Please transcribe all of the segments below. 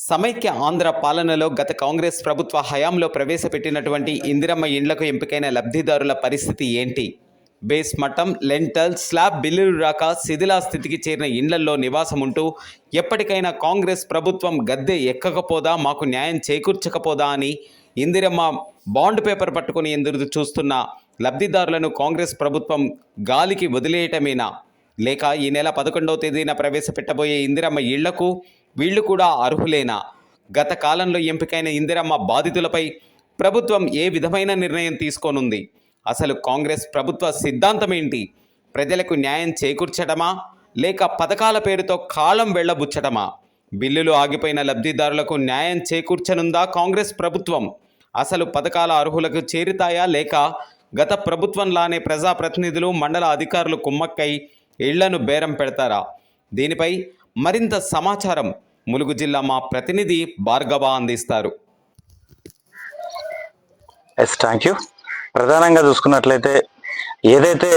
సమైక్య ఆంధ్ర పాలనలో గత కాంగ్రెస్ ప్రభుత్వ హయాంలో ప్రవేశపెట్టినటువంటి ఇందిరమ్మ ఇండ్లకు ఎంపికైన లబ్ధిదారుల పరిస్థితి ఏంటి? బేస్ మట్టం లెంటల్ స్లాబ్ బిల్లులు రాక శిథిలా స్థితికి చేరిన ఇండ్లల్లో నివాసం ఉంటూ ఎప్పటికైనా కాంగ్రెస్ ప్రభుత్వం గద్దె ఎక్కకపోదా మాకు న్యాయం చేకూర్చకపోదా అని ఇందిరమ్మ బాండ్ పేపర్ పట్టుకుని ఎదురు చూస్తున్న లబ్ధిదారులను కాంగ్రెస్ ప్రభుత్వం గాలికి వదిలేయటమేనా? లేక ఈ నెల పదకొండవ తేదీన ప్రవేశపెట్టబోయే ఇందిరమ్మ ఇళ్ళకు వీళ్ళు కూడా అర్హులేనా? గత కాలంలో ఎంపికైన ఇందిరమ్మ బాధితులపై ప్రభుత్వం ఏ విధమైన నిర్ణయం తీసుకోనుంది? అసలు కాంగ్రెస్ ప్రభుత్వ సిద్ధాంతం ఏంటి ప్రజలకు న్యాయం చేకూర్చడమా లేక పథకాల పేరుతో కాలం వెళ్ళబుచ్చటమా? బిల్లులు ఆగిపోయిన లబ్ధిదారులకు న్యాయం చేకూర్చనుందా కాంగ్రెస్ ప్రభుత్వం? అసలు పథకాల అర్హులకు చేరుతాయా లేక గత ప్రభుత్వంలానే ప్రజాప్రతినిధులు మండల అధికారులు కుమ్మక్కై ఇళ్ళను బేరం పెడతారా? దీనిపై మరింత సమాచారం ములుగు జిల్లా మా ప్రతినిధి భార్గవ అందిస్తారు. ఎస్ థ్యాంక్ యూ ప్రధానంగా చూసుకున్నట్లయితే ఏదైతే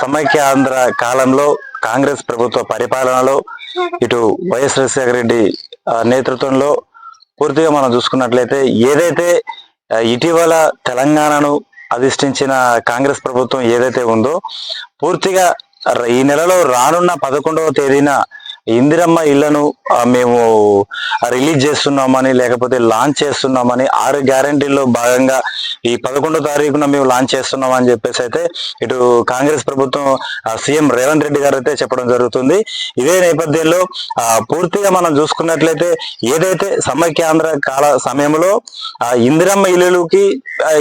సమైక్య ఆంధ్ర కాలంలో కాంగ్రెస్ ప్రభుత్వ పరిపాలనలో ఇటు వైఎస్ రాజశేఖర రెడ్డి నేతృత్వంలో పూర్తిగా మనం చూసుకున్నట్లయితే ఏదైతే ఇటీవల తెలంగాణను అధిష్ఠించిన కాంగ్రెస్ ప్రభుత్వం ఏదైతే ఉందో పూర్తిగా ఈ నెలలో రానున్న పదకొండవ తేదీన ఇందిరమ్మ ఇళ్ళను మేము రిలీజ్ చేస్తున్నామని లేకపోతే లాంచ్ చేస్తున్నామని ఆరు గ్యారంటీల్లో భాగంగా ఈ పదకొండో తారీఖున మేము లాంచ్ చేస్తున్నాం అని చెప్పేసి అయితే ఇటు కాంగ్రెస్ ప్రభుత్వం సీఎం రేవంత్ రెడ్డి గారు అయితే చెప్పడం జరుగుతుంది. ఇదే నేపథ్యంలో ఆ, పూర్తిగా మనం చూసుకున్నట్లయితే ఏదైతే సమైక్యాంధ్ర కాల సమయంలో ఆ ఇందిరమ్మ ఇల్లులకి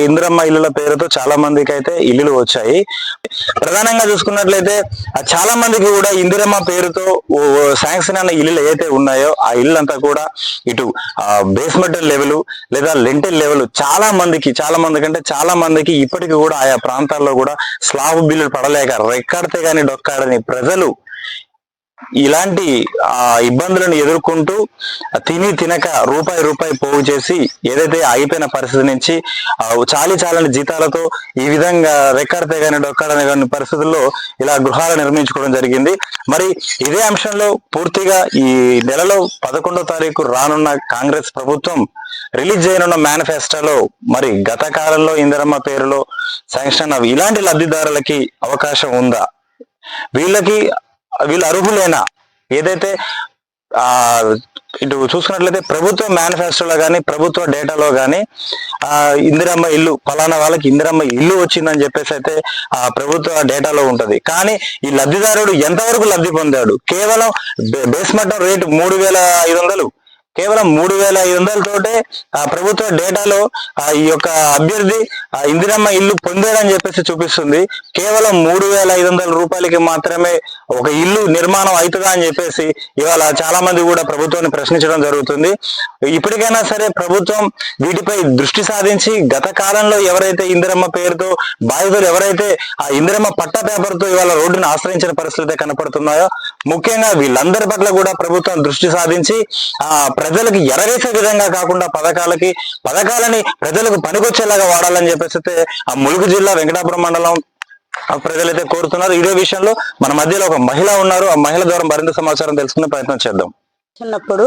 ఇందిరమ్మ ఇల్లుల పేరుతో చాలా మందికి అయితే ఇల్లులు వచ్చాయి. ప్రధానంగా చూసుకున్నట్లయితే చాలా మందికి కూడా ఇందిరమ్మ పేరుతో శాంక్షన్ అన్న ఇల్లులు ఏదైతే ఉన్నాయో ఆ ఇల్లు అంతా కూడా ఇటు బేస్మెంట్ లెవెల్ లేదా లెంటెల్ లెవెల్ చాలా మందికి చాలా మంది కంటే చాలా మందికి ఇప్పటికీ కూడా ఆయా ప్రాంతాల్లో కూడా స్లాబ్ బిల్లులు పడలేక రెక్కడితే గాని డొక్కాడని ప్రజలు ఇలాంటి ఆ ఇబ్బందులను ఎదుర్కొంటూ తిని తినక రూపాయి రూపాయి పోగు చేసి ఏదైతే ఆగిపోయిన పరిస్థితి నుంచి ఆ, చాలి చాలని జీతాలతో ఈ విధంగా రెక్కడితే కానీ డొక్కడని కానీ పరిస్థితుల్లో ఇలా గృహాలు నిర్మించుకోవడం జరిగింది. మరి ఇదే అంశంలో పూర్తిగా ఈ నెలలో పదకొండో తారీఖు రానున్న కాంగ్రెస్ ప్రభుత్వం రిలీజ్ చేయనున్న మేనిఫెస్టోలో మరి గత కాలంలో ఇందిరమ్మ పేరులో శాంక్షన్ అవి ఇలాంటి లబ్ధిదారులకి అవకాశం ఉందా? వీళ్ళకి వీళ్ళు అర్హులేనా? ఏదైతే ఆ ఇటు చూసుకున్నట్లయితే ప్రభుత్వ మేనిఫెస్టోలో కానీ ప్రభుత్వ డేటాలో కానీ ఆ ఇందిరమ్మ ఇల్లు ఫలానా వాళ్ళకి ఇందిరమ్మ ఇల్లు వచ్చిందని చెప్పేసి అయితే ఆ ప్రభుత్వ డేటాలో ఉంటది. కానీ ఈ లబ్ధిదారుడు ఎంతవరకు లబ్ధి పొందాడు? కేవలం బే- బేస్ రేటు మూడు వేల ఐదు వందలు. కేవలం మూడు వేల ఐదు వందలతోటే ఆ ప్రభుత్వ డేటాలో ఆ ఈ యొక్క అభ్యర్థి ఆ ఇందిరమ్మ ఇల్లు పొందాడని చెప్పేసి చూపిస్తుంది. కేవలం మూడు వేల ఐదు వందల రూపాయలకి మాత్రమే ఒక ఇల్లు నిర్మాణం అవుతుందా అని చెప్పేసి ఇవాళ చాలా మంది కూడా ప్రభుత్వాన్ని ప్రశ్నించడం జరుగుతుంది. ఇప్పటికైనా సరే ప్రభుత్వం వీటిపై దృష్టి సాధించి గత కాలంలో ఎవరైతే ఇందిరమ్మ పేరుతో బాధితులు ఎవరైతే ఆ ఇందిరమ్మ పట్ట పేపర్తో ఇవాళ రోడ్డును ఆశ్రయించిన పరిస్థితి కనపడుతున్నాయో ముఖ్యంగా వీళ్ళందరి పట్ల కూడా ప్రభుత్వం దృష్టి సాధించి ఆ ప్రజలకు ఎరవేసే విధంగా కాకుండా పథకాలకి పథకాలని ప్రజలకు పనికొచ్చేలాగా వాడాలని చెప్పేసి ఆ ములుగు జిల్లా వెంకటాపురం మండలం ప్రజలైతే కోరుతున్నారు. ఇదే విషయంలో మన మధ్యలో ఒక మహిళ ఉన్నారు. ఆ మహిళ ద్వారా మరింత సమాచారం తెలుసుకునే ప్రయత్నం చేద్దాం. చిన్నప్పుడు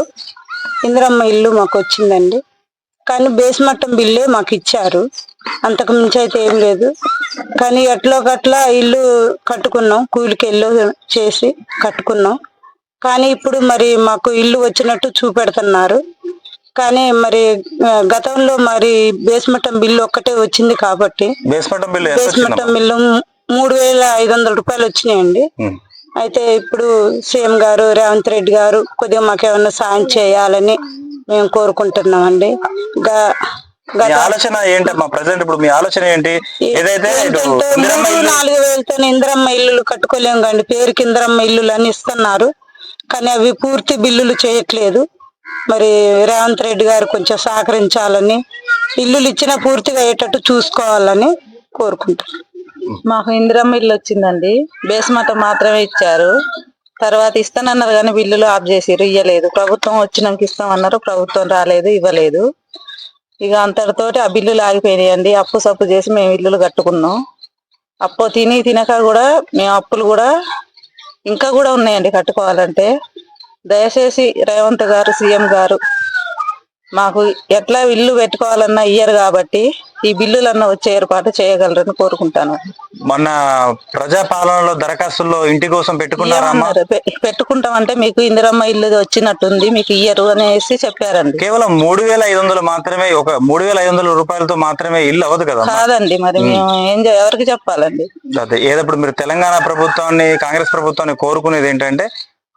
ఇందిరమ్మ ఇల్లు మాకు వచ్చిందండి. కానీ బేస్ మట్టం బిల్లే మాకు ఇచ్చారు. అంతకు మించి అయితే ఏం లేదు. కానీ ఎట్లో గట్లా ఇల్లు కట్టుకున్నాం. కూలికి చేసి కట్టుకున్నాం. కానీ ఇప్పుడు మరి మాకు ఇల్లు వచ్చినట్టు చూపెడుతున్నారు. కానీ మరి గతంలో మరి బేస్ మట్టం బిల్లు ఒక్కటే వచ్చింది కాబట్టి బేస్మెంట్ బిల్లు ఎంత బేస్ మట్టం వచ్చిందమ్మా? బిల్లు మూడు వేల ఐదు వందల రూపాయలు వచ్చినాయండి. అయితే ఇప్పుడు సీఎం గారు రేవంత్ రెడ్డి గారు కొద్దిగా మాకేమన్నా సాయం చేయాలని మేము కోరుకుంటున్నామండి. మీ ఆలోచన ఏంటమ్మా? ప్రజెంట్ ఇప్పుడు మీ ఆలోచన ఏంటి? ఏదైతే ఇల్లు నాలుగు వేలతో ఇందిరమ్మ ఇల్లులు కట్టుకోలేము కండి పేరుకి ఇందిరమ్మ ఇల్లులు అని ఇస్తున్నారు. కానీ అవి పూర్తి బిల్లులు చేయట్లేదు. మరి రేవంత్ రెడ్డి గారు కొంచెం సహకరించాలని ఇల్లులు ఇచ్చిన పూర్తిగా అయ్యేటట్టు చూసుకోవాలని కోరుకుంటున్నాను మాకు ఇందిరమ్మ ఇల్లు వచ్చిందండి. బేస్మట మాత్రమే ఇచ్చారు. తర్వాత ఇస్తానన్నారు కానీ బిల్లులు ఆఫ్ చేసిరు ఇవ్వలేదు ప్రభుత్వం వచ్చినాక ఇస్తామన్నారు ప్రభుత్వం రాలేదు ఇవ్వలేదు. ఇక అంతటితోటి ఆ బిల్లులు ఆగిపోయినాయండి. అప్పు సప్పు చేసి మేము ఇల్లులు కట్టుకున్నాం. అప్పు తిని తినక కూడా మేము అప్పులు కూడా ఇంకా కూడా ఉన్నాయండి కట్టుకోవాలంటే. దయచేసి రేవంత్ గారు సీఎం గారు మాకు ఎట్లా ఇల్లు పెట్టుకోవాలన్నా ఇయ్యరు కాబట్టి ఈ బిల్లులన్నా వచ్చే ఏర్పాటు చేయగలరని కోరుకుంటాను. మొన్న ప్రజాపాలనలో దరఖాస్తుల్లో ఇంటి కోసం పెట్టుకున్నారా అమ్మా? ఏమన్నారు? పె- పెట్టుకుంటామంటే మీకు ఇందిరమ్మ ఇల్లు వచ్చినట్టుంది మీకు ఇయ్యరు అనేసి చెప్పారండి. కేవలం మూడు వేల ఐదు వందలు మాత్రమే ఒక మూడు వేల ఐదు వందల రూపాయలతో మాత్రమే ఇల్లు అవ్వదు కదా కాదండి మరి మేము ఏం ఎవరికి చెప్పాలండి? అదే ఏదప్పుడు మీరు తెలంగాణ ప్రభుత్వాన్ని కాంగ్రెస్ ప్రభుత్వాన్ని కోరుకునేది ఏంటంటే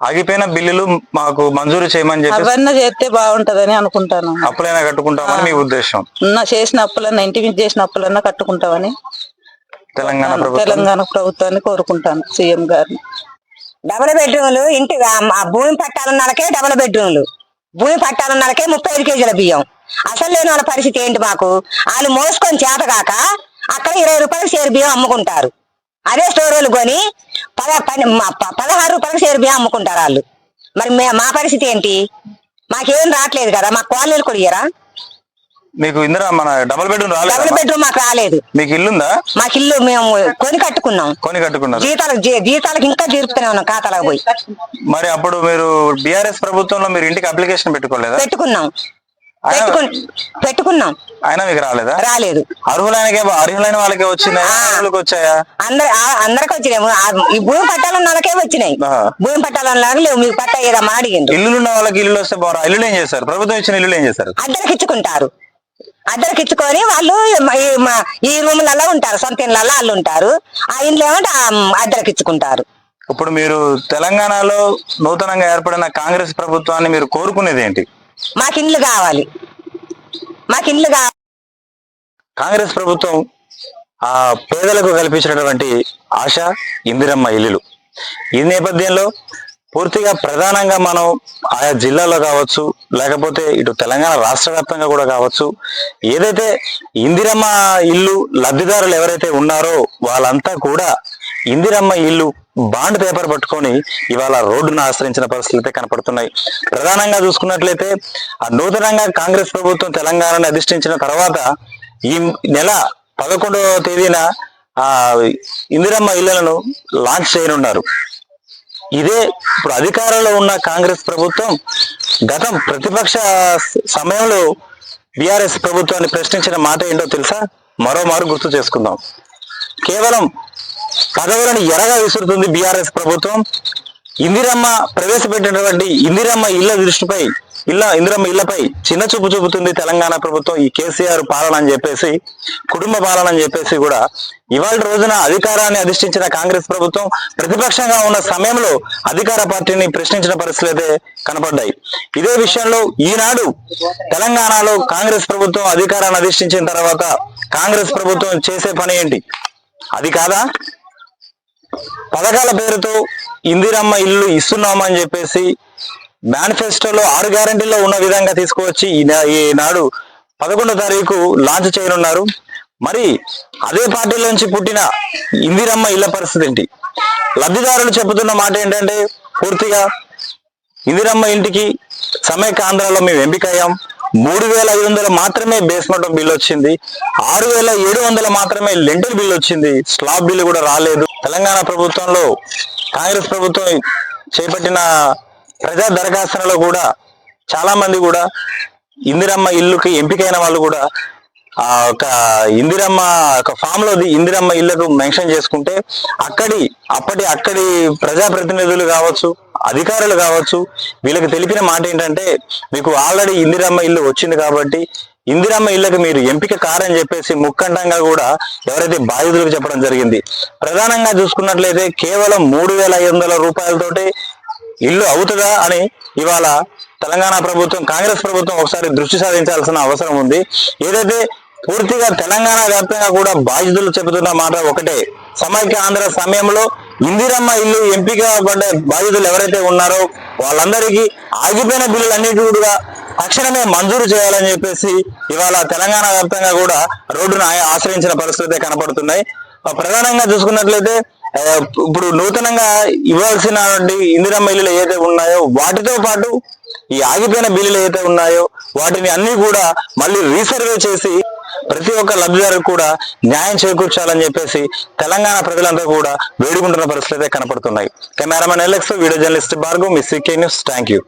ఆగిపోయిన బిల్లులు మాకు మంజూరు చేయమని చెప్పి అవన్నీ చేస్తే బాగుంటదని అనుకుంటాను. అప్పులైనా కట్టుకుంటామని మీ ఉద్దేశం. ఉన్న చేసిన అప్పులన్నా ఇంటి మీద చేసిన అప్పులన్నా కట్టుకుంటామని తెలంగాణ ప్రభుత్వం. తెలంగాణ ప్రభుత్వాన్ని కోరుకుంటాను సీఎం గారిని. డబుల్ బెడ్రూమ్లు ఇంటి భూమి పట్టాలన్నకే డబుల్ బెడ్రూమ్లు. భూమి పట్టాలన్నకే ముప్పై ఐదు కేజీల బియ్యం. అసలు లేని వాళ్ళ పరిస్థితి ఏంటి మాకు? వాళ్ళు మోసుకొని చేతగాక అక్కడ ఇరవై రూపాయలు షేర్ బియ్యం అమ్ముకుంటారు. అదే స్టోర్ వాళ్ళు కొని పద పది- మ- ప- పదహారు షేర్ బియ్యం అమ్ముకుంటారు వాళ్ళు. మరి మే- పరిస్థితి ఏంటి? మాకేం రావట్లేదు కదా మా క్వాలిటీలు కూడా ఇయ్యరా? మీకు ఇందిరా మన డబుల్ బెడ్రూమ్ డబుల్ రాలేదు బెడ్రూమ్ మాకు రాలేదు. మీకు ఇల్లుందా? మాకు ఇల్లు మేము కొని కట్టుకున్నాం. కొని కట్టుకున్నారు. జీతాలకు జీతాలకు ఇంకా తీరుపుతూనే ఉన్నాం ఖాతాలకు పోయి. మరి అప్పుడు మీరు బిఆర్ఎస్ ప్రభుత్వంలో మీరు ఇంటికి అప్లికేషన్ పెట్టుకోలేదా? పెట్టుకున్నాం. పెట్టుకున్నాం. అయినా మీకు రాలేదా? రాలేదు. అర్హులైనకే అర్హులైన వాళ్ళకే వచ్చినాయా? అర్హులకు వచ్చాయా? అందరు అందరికి వచ్చినాయి. ఈ భూమి పట్టాలన్న వాళ్ళకే వచ్చినాయి. భూమి పట్టాలన్న వాళ్ళకి లేవు. మీకు పట్టా ఏదమ్మా అడిగిండ్రు ఇల్లులు ఉన్న వాళ్ళకి ఇల్లు వస్తే బాగా ఇల్లు ఏం చేస్తారు? ప్రభుత్వం ఇచ్చిన ఇల్లు ఏం చేస్తారు? అద్దరికి ఇచ్చుకుంటారు అద్దరికి ఇచ్చుకొని వాళ్ళు ఈ- రూములలో ఉంటారు. సొంత ఇళ్ళల్లో వాళ్ళు ఉంటారు. ఆ ఇంట్లో ఏమంటే అద్దరికి ఇచ్చుకుంటారు ఇప్పుడు మీరు తెలంగాణలో నూతనంగా ఏర్పడిన కాంగ్రెస్ ప్రభుత్వాన్ని మీరు కోరుకునేది ఏంటి? మాకు ఇండ్లు కావాలి. మాకు ఇండ్లు కావాలి కాంగ్రెస్ ప్రభుత్వం ఆ పేదలకు కల్పించినటువంటి ఆశ ఇందిరమ్మ ఇల్లులు. ఈ నేపథ్యంలో పూర్తిగా ప్రధానంగా మనం ఆయా జిల్లాలో కావచ్చు లేకపోతే ఇటు తెలంగాణ రాష్ట్ర వ్యాప్తంగా కూడా కావచ్చు ఏదైతే ఇందిరమ్మ ఇల్లు లబ్ధిదారులు ఎవరైతే ఉన్నారో వాళ్ళంతా కూడా ఇందిరమ్మ ఇల్లు బాండ్ పేపర్ పట్టుకొని ఇవాళ రోడ్డును ఆశ్రయించిన పరిస్థితులు అయితే కనపడుతున్నాయి. ప్రధానంగా చూసుకున్నట్లయితే ఆ నూతనంగా కాంగ్రెస్ ప్రభుత్వం తెలంగాణను అధిష్ఠించిన తర్వాత ఈ నెల పదకొండవ తేదీన ఆ ఇందిరమ్మ ఇళ్ళను లాంచ్ చేయనున్నారు. ఇదే ఇప్పుడు అధికారంలో ఉన్న కాంగ్రెస్ ప్రభుత్వం గతం ప్రతిపక్ష సమయంలో బీఆర్ఎస్ ప్రభుత్వాన్ని ప్రశ్నించిన మాట ఏంటో తెలుసా? మరోమారు గుర్తు చేసుకుందాం. కేవలం పదవులను ఎరగా విసురుతుంది బీఆర్ఎస్ ప్రభుత్వం. ఇందిరమ్మ ప్రవేశపెట్టినటువంటి ఇందిరమ్మ ఇళ్ళ దృష్టిపై ఇళ్ళ ఇందిరమ్మ ఇళ్ళపై చిన్న చూపు చూపుతుంది తెలంగాణ ప్రభుత్వం ఈ కేసీఆర్ పాలన అని చెప్పేసి కుటుంబ పాలన అని చెప్పేసి కూడా. ఇవాళ రోజున అధికారాన్ని అధిష్ఠించిన కాంగ్రెస్ ప్రభుత్వం ప్రతిపక్షంగా ఉన్న సమయంలో అధికార పార్టీని ప్రశ్నించిన పరిస్థితులు అయితే కనపడ్డాయి. ఇదే విషయంలో ఈనాడు తెలంగాణలో కాంగ్రెస్ ప్రభుత్వం అధికారాన్ని అధిష్ఠించిన తర్వాత కాంగ్రెస్ ప్రభుత్వం చేసే పని ఏంటి? అది కాదా? పథకాల పేరుతో ఇందిరమ్మ ఇల్లు ఇస్తున్నామని చెప్పేసి మేనిఫెస్టోలో ఆరు గ్యారంటీలో ఉన్న విధంగా తీసుకువచ్చి ఈనాడు పదకొండో తారీఖు లాంచ్ చేయనున్నారు. మరి అదే పార్టీలోంచి పుట్టిన ఇందిరమ్మ ఇళ్ళ పరిస్థితి ఏంటి? లబ్ధిదారులు చెబుతున్న మాట ఏంటంటే పూర్తిగా ఇందిరమ్మ ఇంటికి సమైక్య ఆంధ్రాలో మేము ఎంపికయ్యాం. మూడు వేల ఐదు వందలు మాత్రమే బేస్మెంట్ బిల్ వచ్చింది. ఆరు వేల ఏడు వందలు మాత్రమే లెంటర్ బిల్ వచ్చింది. స్లాబ్ బిల్ కూడా రాలేదు. తెలంగాణ ప్రభుత్వంలో కాంగ్రెస్ ప్రభుత్వం చేపట్టిన ప్రజా దరఖాస్తులలో కూడా చాలా మంది కూడా ఇందిరమ్మ ఇల్లుకి ఎంపికైన వాళ్ళు కూడా ఆ ఒక ఇందిరమ్మ ఒక ఫామ్లో ఇందిరమ్మ ఇళ్ళకు మెన్షన్ చేసుకుంటే అక్కడి అప్పటి అక్కడి ప్రజాప్రతినిధులు కావచ్చు అధికారులు కావచ్చు వీళ్ళకి తెలిపిన మాట ఏంటంటే మీకు ఆల్రెడీ ఇందిరమ్మ ఇల్లు వచ్చింది కాబట్టి ఇందిరమ్మ ఇళ్ళకు మీరు ఎంపిక కారని చెప్పేసి ముక్కంఠంగా కూడా ఎవరైతే బాధితులకు చెప్పడం జరిగింది. ప్రధానంగా చూసుకున్నట్లయితే కేవలం మూడు వేల ఐదు వందల రూపాయలతోటి ఇల్లు అవుతుందా అని ఇవాళ తెలంగాణ ప్రభుత్వం కాంగ్రెస్ ప్రభుత్వం ఒకసారి దృష్టి సాధించాల్సిన అవసరం ఉంది. ఏదైతే పూర్తిగా తెలంగాణ వ్యాప్తంగా కూడా బాధితులు చెబుతున్న మాట ఒకటే. సమైక్య ఆంధ్ర సమయంలో ఇందిరమ్మ ఇల్లు ఎంపిక పడ్డ బాధితులు ఎవరైతే ఉన్నారో వాళ్ళందరికీ ఆగిపోయిన బిల్లులన్నిటి కూడా తక్షణమే మంజూరు చేయాలని చెప్పేసి ఇవాళ తెలంగాణ వ్యాప్తంగా కూడా రోడ్డును ఆశ్రయించిన పరిస్థితి కనపడుతున్నాయి. ప్రధానంగా చూసుకున్నట్లయితే ఇప్పుడు నూతనంగా ఇవ్వాల్సిన ఇందిరమ్మ ఇల్లులు ఏదైతే ఉన్నాయో వాటితో పాటు ఈ ఆగిపోయిన బిల్లులు ఏదైతే ఉన్నాయో వాటిని అన్ని కూడా మళ్ళీ రీసర్వే చేసి ప్రతి ఒక్క లబ్ధిదారు కూడా న్యాయం చేకూర్చాలని చెప్పేసి తెలంగాణ ప్రజలంతా కూడా వేడుకుంటున్న పరిస్థితి అయితే కనపడుతున్నాయి. Cameraman Alex video journalist Bhargav miss news thank you